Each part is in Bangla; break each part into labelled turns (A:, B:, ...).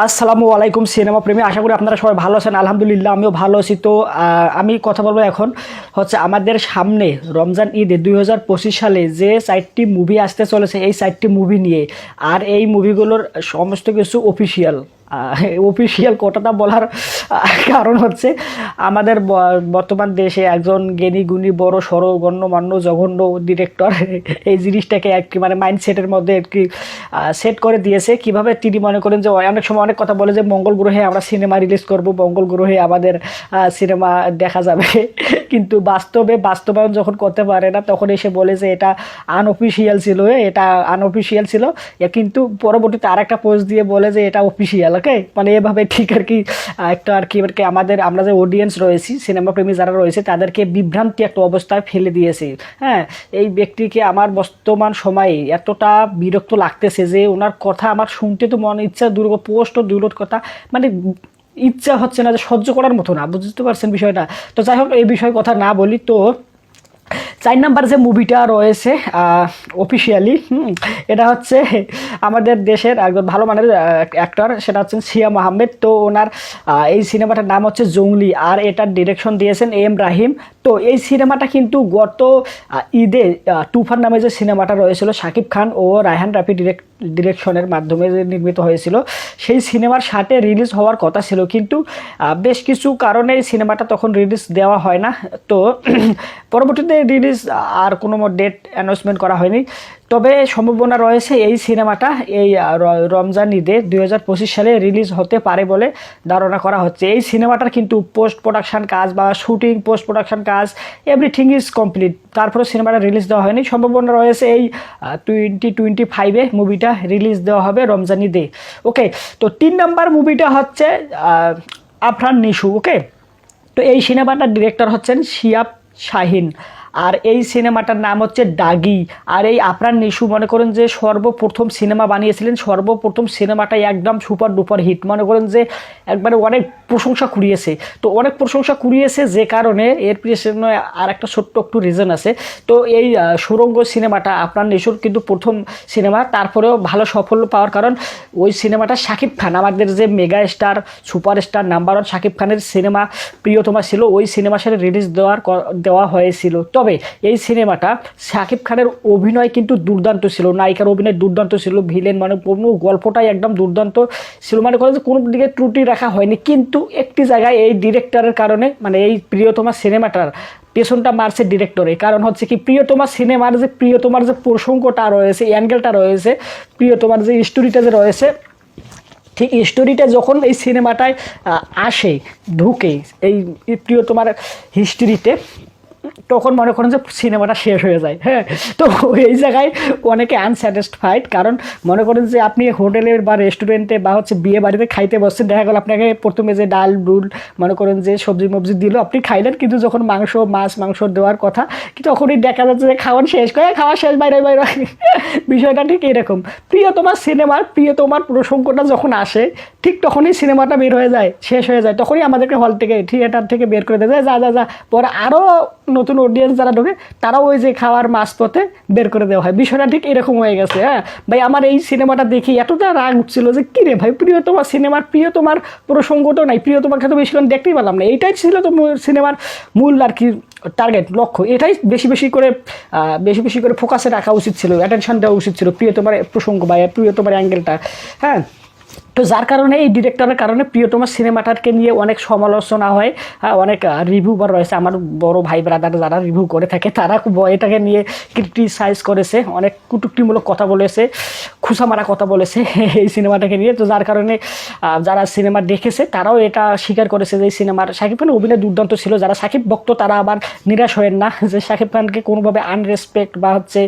A: আসসালামু আলাইকুম, সিনেমা প্রেমী। আশা করি আপনারা সবাই ভালো আছেন। আলহামদুলিল্লাহ, আমিও ভালো আছি। তো আমি কথা বলব এখন হচ্ছে আমাদের সামনে রমজান ঈদে দুই হাজার পঁচিশ সালে যে চারটি মুভি আসতে চলেছে, এই চারটি মুভি নিয়ে। আর এই মুভিগুলোর সমস্ত কিছু অফিসিয়াল অফিসিয়াল কথাটা বলার কারণ হচ্ছে আমাদের বর্তমান দেশে একজন জ্ঞানী, গুণী, বড় সড় গণ্যমান্য, জঘন্য ডিরেক্টর এই জিনিসটাকে একটি মানে মাইন্ডসেটের মধ্যে একটি সেট করে দিয়েছে। কীভাবে তিনি মনে করেন যে, অনেক সময় অনেক কথা বলে যে, মঙ্গল গ্রহে আমরা সিনেমা রিলিজ করব, মঙ্গল গ্রহে আমাদের সিনেমা দেখা যাবে। কিন্তু বাস্তবে, বাস্তবায়ন যখন করতে পারে না, তখন এসে বলে যে, এটা আনঅফিসিয়াল ছিল, এটা আনঅফিসিয়াল ছিল। কিন্তু পরবর্তীতে আর একটা পোস্ট দিয়ে বলে যে, এটা অফিসিয়াল ওকে? মানে এভাবে ঠিক আর কি একটা আর কি আর কি আমাদের, আমরা যে অডিয়েন্স রয়েছি সিনেমা প্রেমী যারা রয়েছে, তাদেরকে বিভ্রান্তি একটা অবস্থায় ফেলে দিয়েছে। হ্যাঁ এই ব্যক্তিকে আমার বর্তমান সময়ে এতটা বিরক্ত লাগতেছে যে ওনার কথা আমার শুনতে তো মনে ইচ্ছা দূর পোস্ট ও দূর কথা মানে ইচ্ছা হচ্ছে না যে সহ্য করার মতো না, বুঝতে পারছেন বিষয়টা? তো যাই হোক, এই বিষয়ে কথা না বলি, তো চার নাম্বার যে মুভিটা রয়েছে অফিসিয়ালি এটা হচ্ছে আমাদের দেশের একজন ভালো মানের অ্যাক্টর সেটা হচ্ছেন সিয়াম আহমেদ তো ওনার এই সিনেমাটার নাম হচ্ছে জঙ্গলি, আর এটার ডিরেকশন দিয়েছেন এম রাহিম। তো এই সিনেমাটা কিন্তু গত ঈদে তুফান নামে যে সিনেমাটা রয়েছিল, শাকিব খান ও রায়হান রাফি ডিরেকশনের মাধ্যমে যে নির্মিত হয়েছিল, সেই সিনেমার সাথে রিলিজ হওয়ার কথা ছিল। কিন্তু বেশ কিছু কারণে সিনেমাটা তখন রিলিজ দেওয়া হয় না। তো, পরবর্তীতে রিলিজ আর কোনো ডেট অ্যানাউন্সমেন্ট করা হয়নি। তবে সম্ভাবনা রয়েছে এই সিনেমাটা, এই রমজান ঈদে দুই সালে রিলিজ হতে পারে বলে ধারণা করা হচ্ছে। এই সিনেমাটার কিন্তু পোস্ট প্রোডাকশন কাজ বা শুটিং পোস্ট প্রোডাকশন কাজ এভরিথিং ইজ কমপ্লিট তারপরে সিনেমাটা রিলিজ দেওয়া হয়নি। সম্ভাবনা রয়েছে এই টোয়েন্টি টোয়েন্টি ফাইভে মুভিটা রিলিজ দেওয়া হবে রমজান ঈদে ওকে তো তিন নাম্বার মুভিটা হচ্ছে আফরান নিশু ওকে তো এই সিনেমাটার ডিরেক্টর হচ্ছেন শিয়াব শাহিন। আর এই সিনেমাটার নাম হচ্ছে ডাগি। আর এই আপনার নিশু মনে করেন যে সর্বপ্রথম সিনেমা বানিয়েছিলেন, সর্বপ্রথম সিনেমাটাই একদম সুপার ডুপার হিট। মনে করেন যে একবারে অনেক প্রশংসা কুড়িয়েছে। তো অনেক প্রশংসা কুড়িয়েছে যে কারণে এর পিছনে আর একটা ছোট্ট একটু রিজন আছে। তো এই সুরঙ্গ সিনেমাটা আপনার নিশুর কিন্তু প্রথম সিনেমা। তারপরেও ভালো সাফল্য পাওয়ার কারণ ওই সিনেমাটা শাকিব খান, আমাদের যে mega star, super star, number one Shakib খানের সিনেমা, প্রিয়তমা ছিল, ওই সিনেমা সাথে রিলিজ দেওয়ার দেওয়া হয়েছিল। তবে এই সিনেমাটা শাকিব খানের অভিনয় কিন্তু দুর্দান্ত ছিল, নায়িকার অভিনয় দুর্দান্ত ছিল, ভিলেন মানে কোনো গল্পটাই একদম দুর্দান্ত ছিল। মানে যে কোনো দিকে ত্রুটি রাখা হয়নি, কিন্তু একটি জায়গায় এই ডিরেক্টরের কারণে মানে এই প্রিয়তমা সিনেমাটার পেছনটা মারছে ডিরেক্টরে কারণ হচ্ছে কি, প্রিয়তমা সিনেমার যে, প্রিয়তমার যে প্রসঙ্গটা রয়েছে অ্যাঙ্গেলটা রয়েছে, প্রিয়তমার যে স্টোরিটা যে রয়েছে, ঠিক স্টোরিটা যখন এই সিনেমাটায় আসে, ঢুকে, এই প্রিয়তমার হিস্ট্রিতে তখন মনে করেন যে সিনেমাটা শেষ হয়ে যায় হ্যাঁ? তো এই জায়গায় অনেকে আনস্যাটিসফাইড কারণ মনে করেন যে আপনি হোটেলের বা রেস্টুরেন্টে বা হচ্ছে বিয়ে বাড়িতে খাইতে বসছেন, দেখা গেল আপনাকে প্রথমে যে ডাল ডুল মনে করেন যে সবজি মবজি দিল, আপনি খাইলেন, কিন্তু যখন মাংস, মাছ, মাংস দেওয়ার কথা তখনই দেখা যাচ্ছে যে খাওয়ান শেষ করে খাওয়া শেষ, বাইরে বাইরে। বিষয়টা ঠিক এরকম। প্রিয় তোমার সিনেমার প্রিয় তোমার প্রসঙ্গটা যখন আসে, ঠিক তখনই সিনেমাটা বের হয়ে যায়, শেষ হয়ে যায়, তখনই আমাদেরকে হল থেকে থিয়েটার থেকে বের করে দেয়, যা যা যা পরে আরও নতুন অডিয়েন্স যারা ঢোকে, তারাও ওই যে খাওয়ার মাছ পথে বের করে দেওয়া হয়। বিষয়টা ঠিক এরকম হয়ে গেছে হ্যাঁ? ভাই, আমার এই সিনেমাটা দেখি এতটা রাগ উঠছিল যে, কী রে ভাই, প্রিয় তোমার সিনেমার, প্রিয় তোমার প্রসঙ্গটাও নাই, প্রিয় তোমাকে তো বেশিক্ষণ দেখতেই পেলাম না। এইটাই ছিল তো সিনেমার মূল আর কি টার্গেট লক্ষ্য। এটাই বেশি বেশি করে বেশি বেশি করে ফোকাসে রাখা উচিত ছিল অ্যাটেনশন দেওয়া উচিত ছিল, প্রিয় তোমার প্রসঙ্গ বা প্রিয় তোমার অ্যাঙ্গেলটা হ্যাঁ? তো যার কারণে এই ডিরেক্টরের কারণে প্রিয়তমা সিনেমাটাকে নিয়ে অনেক সমালোচনা হয় অনেক রিভিউ বার রয়েছে। আমার বড় ভাই ব্রাদার যারা রিভিউ করে থাকে, তারা খুব এটাকে নিয়ে ক্রিটিসাইজ করেছে, অনেক কুটুক্তিমূলক কথা বলেছে খুসা মারা কথা বলেছে এই সিনেমাটাকে নিয়ে। তো যার কারণে যারা সিনেমা দেখেছে, তারাও এটা স্বীকার করেছে যে এই সিনেমার শাকিব খান অভিনয় দুর্দান্ত ছিল। যারা সাকিব ভক্ত, তারা আবার নিরাশ হয়েন না যে শাকিব খানকে কোনোভাবে আনরেসপেক্ট বা হচ্ছে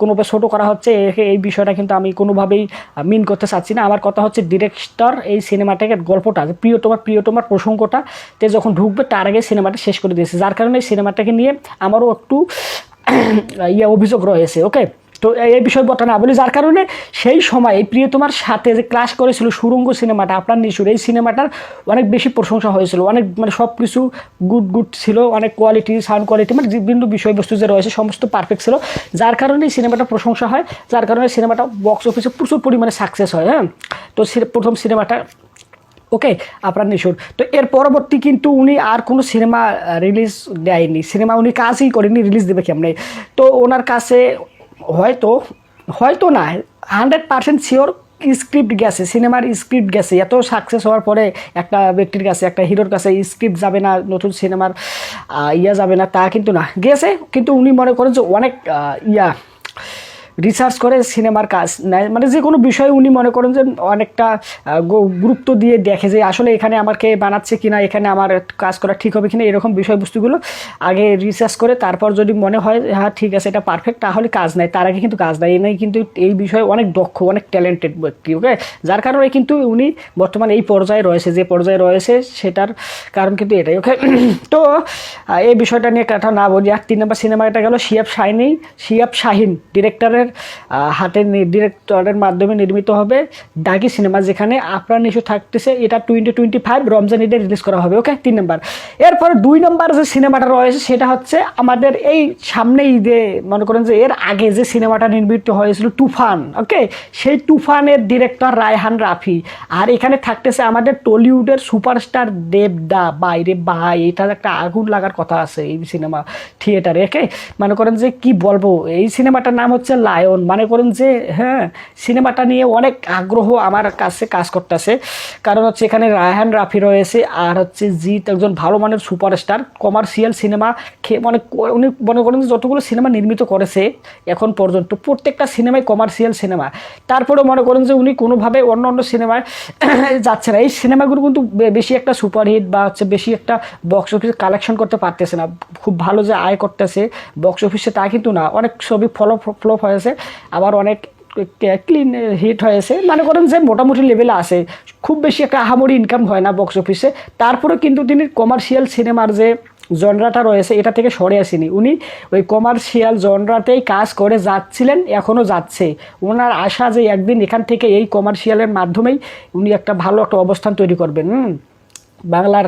A: কোনোভাবে ছোটো করা হচ্ছে এই বিষয়টা কিন্তু আমি কোনোভাবেই মিন করতে চাচ্ছি না। আমার কথা হচ্ছে ডিরেক্টর এই সিনেমাটাকে গল্পটা, যে প্রিয় তোমার প্রিয় তোমার প্রসঙ্গটা, তে যখন ঢুকবে তার আগে সিনেমাটা শেষ করে দিয়েছে। যার কারণে এই সিনেমাটাকে নিয়ে আমারও একটু ইয়ে অভিযোগ রয়েছে ওকে তো এই বিষয় বর্তমানে না বলি, যার কারণে সেই সময় এই প্রিয়তমার সাথে যে ক্লাস করেছিল সুরঙ্গ সিনেমাটা, আপনার নিশুর, এই সিনেমাটার অনেক বেশি প্রশংসা হয়েছিল। অনেক মানে সব কিছু গুড গুড ছিল, অনেক কোয়ালিটি সাউন্ড কোয়ালিটি মানে বিভিন্ন বিষয়বস্তু যে রয়েছে, সমস্ত পারফেক্ট ছিল। যার কারণে এই সিনেমাটা প্রশংসা হয়, যার কারণে সিনেমাটা বক্স অফিসে প্রচুর পরিমাণে সাকসেস হয় হ্যাঁ? তো প্রথম সিনেমাটা, ওকে, আপনার নিশুর। তো এর পরবর্তী কিন্তু উনি আর কোনো সিনেমা রিলিজ দেয়নি। সিনেমা উনি কাজই করেনি রিলিজ দেবে কেমনে? তো ওনার কাছে হয়তো হয়তো না হান্ড্রেড পার্সেন্ট শিওর স্ক্রিপ্ট গেছে সিনেমার স্ক্রিপ্ট গেছে, এত সাকসেস হওয়ার পরে একটা ব্যক্তির কাছে, একটা হিরোর কাছে স্ক্রিপ্ট যাবে না, নতুন সিনেমার ইয়া যাবে না, তা কিন্তু না, গেছে, কিন্তু উনি মনে করেন যে অনেক ইয়া রিসার্চ করে সিনেমার কাজ। নেয় মানে যে কোনো বিষয়ে উনি মনে করেন যে অনেকটা গুরুত্ব দিয়ে দেখে যে আসলে এখানে আমার কে বানাচ্ছে কিনা, এখানে আমার কাজ করা ঠিক হবে কিনা, এরকম বিষয়বস্তুগুলো আগে রিসার্চ করে তারপর যদি মনে হয় হ্যাঁ ঠিক আছে, এটা পারফেক্ট তাহলে কাজ নেয় তার আগে কিন্তু কাজ নেয় এনে কিন্তু এই বিষয়ে অনেক দক্ষ, অনেক ট্যালেন্টেড ব্যক্তি ওকে যার কারণে কিন্তু উনি বর্তমানে এই পর্যায়ে রয়েছে। যে পর্যায়ে রয়েছে, সেটার কারণ কিন্তু এটাই ওকে তো এই বিষয়টা নিয়ে কথা না বলি। আর তিন নম্বর সিনেমাটা গেল শিয়াব শাহিনী শিয়াব শাহিন ডিরেক্টরের হাতে ডিরেক্টরের মাধ্যমে নির্মিত হবে ডাকি সিনেমা যেখানে আপনার নিশু থাকতেছে এটা টোয়েন্টি টোয়েন্টি ফাইভ রমজান ঈদে রিলিজ করা হবে ওকে তিন নম্বর এরপরে দুই নম্বর যে সিনেমাটা রয়েছে সেটা হচ্ছে আমাদের এই সামনে ঈদে, মনে করেন যে এর আগে যে সিনেমাটা নির্মিত হয়েছিল তুফান ওকে সেই তুফানের ডিরেক্টর রায়হান রাফি। আর এখানে থাকতেছে আমাদের টলিউডের সুপারস্টার দেবদা। বাইরে ভাই এটা একটা আগুন লাগার কথা আছে এই সিনেমা থিয়েটারে ওকে মনে করেন যে কি বলব, এই সিনেমাটার নাম হচ্ছে লায়ন মনে করেন যে হ্যাঁ সিনেমাটা নিয়ে অনেক আগ্রহ আমার কাছে কাজ করতেছে। কারণ হচ্ছে এখানে রায়হান রাফি রয়েছে আর হচ্ছে জিৎ একজন ভালো মানের সুপারস্টার। কমার্শিয়াল সিনেমা খে মানে উনি মনে করেন যে যতগুলো সিনেমা নির্মিত করেছে এখন পর্যন্ত, প্রত্যেকটা সিনেমাই কমার্শিয়াল সিনেমা। তারপরেও মনে করেন যে উনি কোনোভাবে অন্য অন্য সিনেমায় যাচ্ছে না। এই সিনেমাগুলো কিন্তু বেশি একটা সুপারহিট বা হচ্ছে বেশি একটা বক্স অফিস কালেকশন করতে পারতেছে না। খুব ভালো যে আয় করতেছে বক্স অফিসে তা কিন্তু না। অনেক ছবি ফলো ফ্লপ হয়েছে। আবার অনেক ক্লিন হিট হয়েছে। মনে করেন যে মোটামুটি লেভেলে আছে। খুব বেশি একটা আহামরি ইনকাম হয় না বক্স অফিসে তারপরে কিন্তু তিনি কমার্শিয়াল সিনেমার যে জনরাটা রয়েছে, এটা থেকে সরে আসেনি। উনি ওই কমার্শিয়াল জনরাতেই কাজ করে যাচ্ছিলেন, এখনও যাচ্ছে। ওনার আশা যে একদিন এখান থেকে এই কমার্শিয়ালের মাধ্যমেই উনি একটা ভালো একটা অবস্থান তৈরি করবেন। বাংলার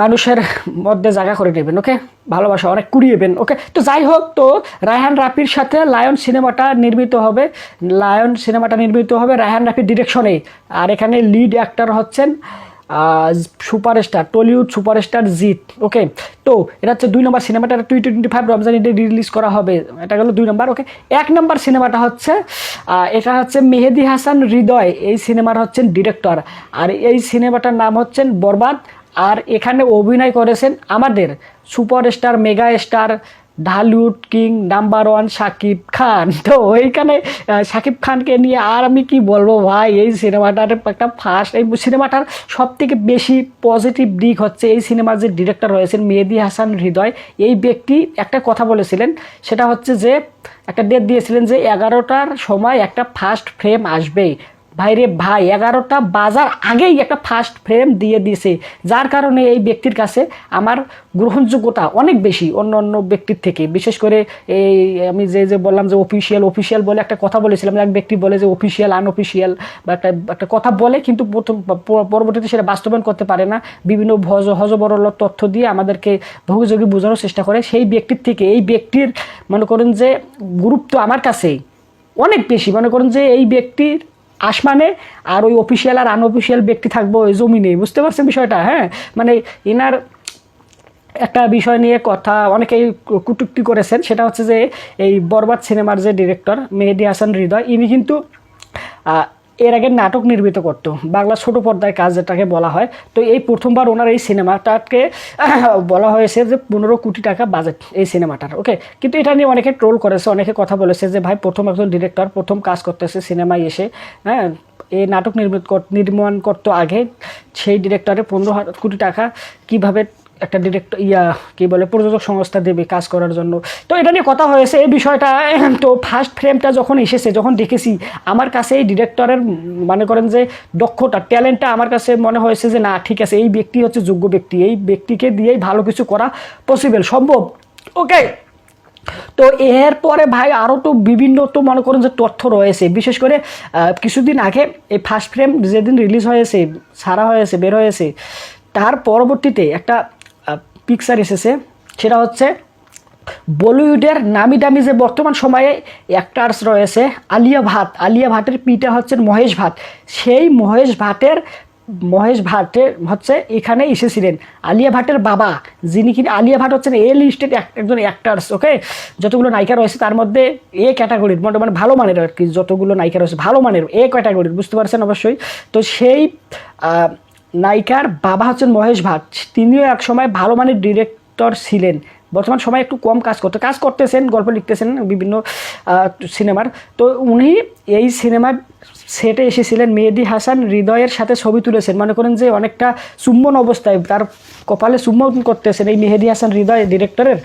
A: মানুষের মধ্যে জায়গা করে নেবেন ওকে ভালোবাসা অনেক কুড়িয়েবেন ওকে তো যাই হোক, তো রায়হান রাফির সাথে লায়ন সিনেমাটা নির্মিত হবে, লায়ন সিনেমাটা নির্মিত হবে রায়হান রাফির ডিরেকশনে আর এখানে লিড অ্যাক্টর হচ্ছেন superstar Tollywood superstar Jeet okay তো এটা হচ্ছে দুই নম্বর সিনেমাটা টোয়েন্টি টোয়েন্টি ফাইভ রমজান ঈদে রিলিজ করা হবে, এটা গেল দুই নম্বর ওকে এক নম্বর সিনেমাটা হচ্ছে এটা হচ্ছে মেহেদি হাসান হৃদয়, এই সিনেমার হচ্ছেন ডিরেক্টর আর এই সিনেমাটার নাম হচ্ছেন বরবাদ আর এখানে অভিনয় করেছেন আমাদের superstar mega star Dhallywood king, number one Shakib Khan. তো ওইখানে শাকিব খানকে নিয়ে আর আমি কি বলব ভাই, এই সিনেমাটার একটা ফার্স্ট এই সিনেমাটার সব থেকে বেশি পজিটিভ দিক হচ্ছে এই সিনেমার যে ডিরেক্টর রয়েছেন মেহেদি হাসান হৃদয়, এই ব্যক্তি একটা কথা বলেছিলেন, সেটা হচ্ছে যে, একটা ডেট দিয়েছিলেন যে এগারোটার সময় একটা ফার্স্ট ফ্রেম আসবেই। ভাইরে ভাই, এগারোটা বাজার আগেই একটা ফার্স্ট ফ্রেম দিয়ে দিয়েছে। যার কারণে এই ব্যক্তির কাছে আমার গ্রহণযোগ্যতা অনেক বেশি অন্য অন্য ব্যক্তির থেকে। বিশেষ করে এই আমি যে যে বললাম যে অফিসিয়াল অফিসিয়াল বলে একটা কথা বলেছিলাম, এক ব্যক্তি বলে যে অফিসিয়াল আনঅফিসিয়াল বা একটা একটা কথা বলে কিন্তু প্রথম- পরবর্তীতে সেটা বাস্তবায়ন করতে পারে না। বিভিন্ন ভজ, হজবরল তথ্য দিয়ে আমাদেরকে ভোগযোগী বোঝানোর চেষ্টা করে। সেই ব্যক্তির থেকে, এই ব্যক্তির মনে করেন যে গুরুত্ব আমার কাছে অনেক বেশি। মনে করেন যে এই ব্যক্তির আসমানে আর ওই অফিসিয়াল আর আনঅফিসিয়াল ব্যক্তি থাকব, ওই জমিনে বুঝতে পারছেন বিষয়টা? হ্যাঁ? মানে এনার একটা বিষয় নিয়ে কথা অনেকেই কুটুক্তি করেছেন। সেটা হচ্ছে যে, এই বরবাদ সিনেমার যে ডিরেক্টর মেহেদি হাসান হৃদয়, ইনি কিন্তু এর আগে নাটক নির্মিত করতো, বাংলা ছোট পর্দায় কাজ যেটাকে বলা হয়। তো এই প্রথমবার ওনার এই সিনেমাটাকে বলা হয়েছে যে পনেরো কোটি টাকা বাজেট এই সিনেমাটার ওকে কিন্তু এটা নিয়ে অনেকে ট্রোল করেছে, অনেকে কথা বলেছে যে, ভাই, প্রথম একজন ডিরেক্টর প্রথম কাজ করতেছে সিনেমায় এসে। হ্যাঁ এই নাটক নির্মিত নির্মাণ করতো আগে, সেই ডিরেক্টরে পনেরো কোটি টাকা কীভাবে একটা ডিরেক্টর ইয়া, কি বলে, প্রযোজক সংস্থা দেবে কাজ করার জন্য। তো এটা নিয়ে কথা হয়েছে, এই বিষয়টা, তো ফার্স্ট ফ্রেমটা যখন এসেছে, যখন দেখেছি, আমার কাছে এই ডিরেক্টরের মনে করেন যে, দক্ষতা ট্যালেন্টটা আমার কাছে মনে হয়েছে যে, না, ঠিক আছে, এই ব্যক্তি হচ্ছে যোগ্য ব্যক্তি, এই ব্যক্তিকে দিয়েই ভালো কিছু করা পসিবল সম্ভব। ওকে তো এরপরে ভাই আরও তো বিভিন্ন তো মনে করেন যে তথ্য রয়েছে, বিশেষ করে কিছুদিন আগে এই ফার্স্ট ফ্রেম যেদিন রিলিজ হয়েছে, সারা হয়েছে, বের হয়েছে, তার পরবর্তীতে একটা পিকচার এসেছে, সেটা হচ্ছে বলিউডের নামি দামি যে বর্তমান সময়ে অ্যাক্টার্স রয়েছে, আলিয়া ভাট। আলিয়া ভাটের পিতা হচ্ছেন মহেশ ভাট। সেই মহেশ ভাটের মহেশ ভাটের হচ্ছে এখানে এসেছিলেন। আলিয়া ভাটের বাবা, যিনি কিনা, আলিয়া ভাট হচ্ছেন এ লিস্টেড একজন অ্যাক্টার্স ওকে যতগুলো নায়িকা রয়েছে তার মধ্যে এ ক্যাটাগরির মোটামুটি ভালো মানের আর কি, যতগুলো নায়িকা রয়েছে, ভালো মানের এ ক্যাটাগরির বুঝতে পারছেন অবশ্যই? তো সেই নায়িকার বাবা হচ্ছেন মহেশ ভাট। তিনিও এক সময় ভালো মানের ডিরেক্টর ছিলেন। বর্তমান সময় একটু কম কাজ করতে, কাজ করতেছেন, গল্প লিখতেছেন বিভিন্ন সিনেমার। তো উনি এই সিনেমার সেটে এসেছিলেন, মেহেদি হাসান হৃদয়ের সাথে ছবি তুলেছেন। মনে করেন যে অনেকটা চুম্বন অবস্থায় তার কপালে চুম্বন করতেছেন এই মেহেদি হাসান হৃদয় ডিরেক্টরের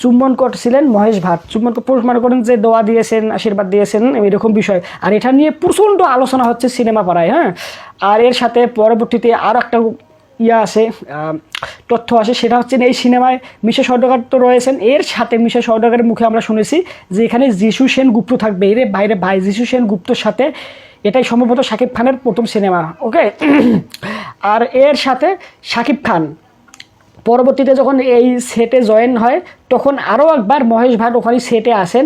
A: চুম্বন করছিলেন মহেশ ভাট। চুম্বন মনে করেন যে দোয়া দিয়েছেন, আশীর্বাদ দিয়েছেন, এরকম বিষয়। আর এটা নিয়ে প্রচণ্ড আলোচনা হচ্ছে সিনেমা পাড়ায় হ্যাঁ? আর এর সাথে পরবর্তীতে আরও একটা ইয়া আছে তথ্য আছে, সেটা হচ্ছে এই সিনেমায় মিশা সওদাগর তো রয়েছেন। এর সাথে মিশা সওদাগরের মুখে আমরা শুনেছি যে এখানে যিশু সেন গুপ্ত থাকবে। এর বাইরে ভাই যিশু সেন গুপ্তর সাথে এটাই সম্ভবত শাকিব খানের প্রথম সিনেমা, ওকে? আর এর সাথে শাকিব খান। পরবর্তীতে যখন এই সেটে জয়েন হয়, তখন আরও একবার মহেশ ভাট ওখানে সেটে আসেন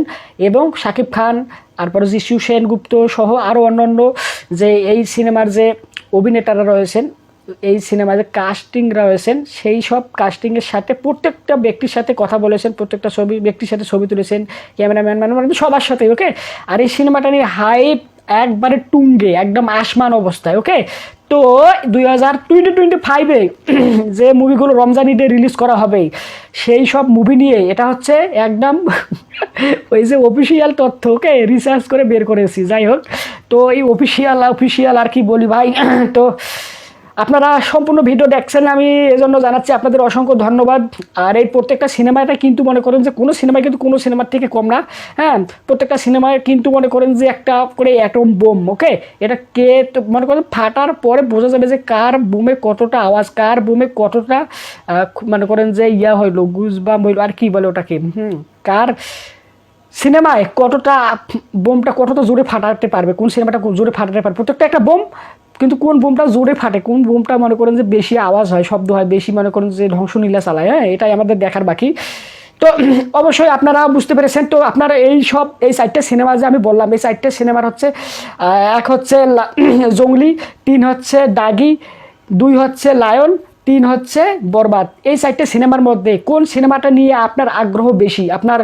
A: এবং শাকিব খান, তারপরে যিশু সেনগুপ্ত সহ আরও অন্যান্য যে এই সিনেমার যে অভিনেতারা রয়েছেন এই সিনেমায় যে কাস্টিংরা রয়েছেন, সেই সব কাস্টিংয়ের সাথে প্রত্যেকটা ব্যক্তির সাথে কথা বলেছেন, প্রত্যেকটা ছবি, ব্যক্তির সাথে ছবি তুলেছেন ক্যামেরাম্যান মানে সবার সাথে ওকে আর এই সিনেমাটা নিয়ে হাইপ একবারে টুঙ্গে, একদম আসমান অবস্থায় ওকে তো দুই হাজার টোয়েন্টি টোয়েন্টি ফাইভে যে মুভিগুলো রমজান ঈদে রিলিজ করা হবে সেই সব মুভি নিয়ে এটা হচ্ছে একদম ওই যে অফিসিয়াল তথ্য ওকে রিসার্চ করে বের করেছি, যাই হোক। তো এই অফিসিয়াল অফিসিয়াল আর কি বলি ভাই? তো আপনারা সম্পূর্ণ ভিডিও দেখছেন, আমি এজন্য জানাচ্ছি আপনাদের অসংখ্য ধন্যবাদ। আর এই প্রত্যেকটা সিনেমাটা কিন্তু মনে করেন যে কোনো সিনেমা কিন্তু কোনো সিনেমার থেকে কম না হ্যাঁ? প্রত্যেকটা সিনেমায় কিন্তু মনে করেন যে একটা করে অ্যাটম বোম ওকে এটা কে মনে করেন ফাটার পরে বোঝা যাবে যে কার বোমে কতটা আওয়াজ, কার বোমে কতটা মনে করেন যে ইয়া হইল গুজ বা হইল, আর কি বলে ওটাকে? হুম, কার সিনেমায় কতটা বোমটা কতটা জোরে ফাটাতে পারবে, কোন সিনেমাটা জোরে ফাটাতে পারবে? প্রত্যেকটা একটা বোম, কিন্তু কোন বোমটা জোরে ফাটে, কোন বোমটা মনে করেন যে বেশি আওয়াজ হয়, শব্দ হয়, বেশি মনে করেন যে ধ্বংসলীলা চালায় হ্যাঁ? এটাই আমাদের দেখার বাকি। তো অবশ্যই আপনারা বুঝতে পেরেছেন। তো আপনারা এই সব, এই চারটে সিনেমা যে আমি বললাম, এই চারটে সিনেমার হচ্ছে এক হচ্ছে জঙ্গলি, তিন হচ্ছে দাগি, দুই হচ্ছে লায়ন তিন হচ্ছে বরবাদ। এই চারটে সিনেমার মধ্যে কোন সিনেমাটা নিয়ে আপনার আগ্রহ বেশি? আপনার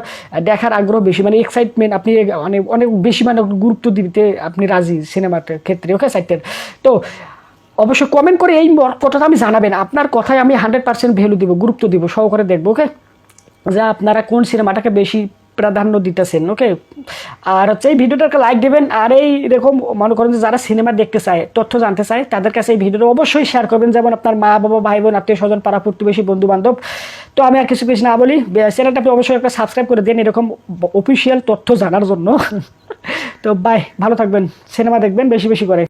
A: দেখার আগ্রহ বেশি? মানে এক্সাইটমেন্ট আপনি অনেক অনেক বেশি মানে গুরুত্ব দিতে আপনি রাজি সিনেমাটার ক্ষেত্রে ওকে চারটের? তো অবশ্যই কমেন্ট করে এই কথাটা আমি জানাবেন। আপনার কথায় আমি হান্ড্রেড পার্সেন্ট ভ্যালু দিব, গুরুত্ব দিব, সহকারে দেখব ওকে যে আপনারা কোন সিনেমাটাকে বেশি প্রাধান্য দিতেছেন ওকে আর হচ্ছে এই ভিডিওটাকে লাইক দেবেন, আর এই এরকম মনে করেন যে যারা সিনেমা দেখতে চায়, তথ্য জানতে চায়, তাদের কাছে এই ভিডিওটা অবশ্যই শেয়ার করবেন। যেমন আপনার মা, বাবা ভাই বোন আত্মীয় স্বজন, পাড়া প্রতিবেশী বন্ধু বান্ধব তো আমি আর কিছু কিছু না বলি চ্যানেলটা আপনি অবশ্যই একটা সাবস্ক্রাইব করে দেন এরকম অফিসিয়াল তথ্য জানার জন্য। তো বাই ভালো থাকবেন সিনেমা দেখবেন বেশি বেশি করে।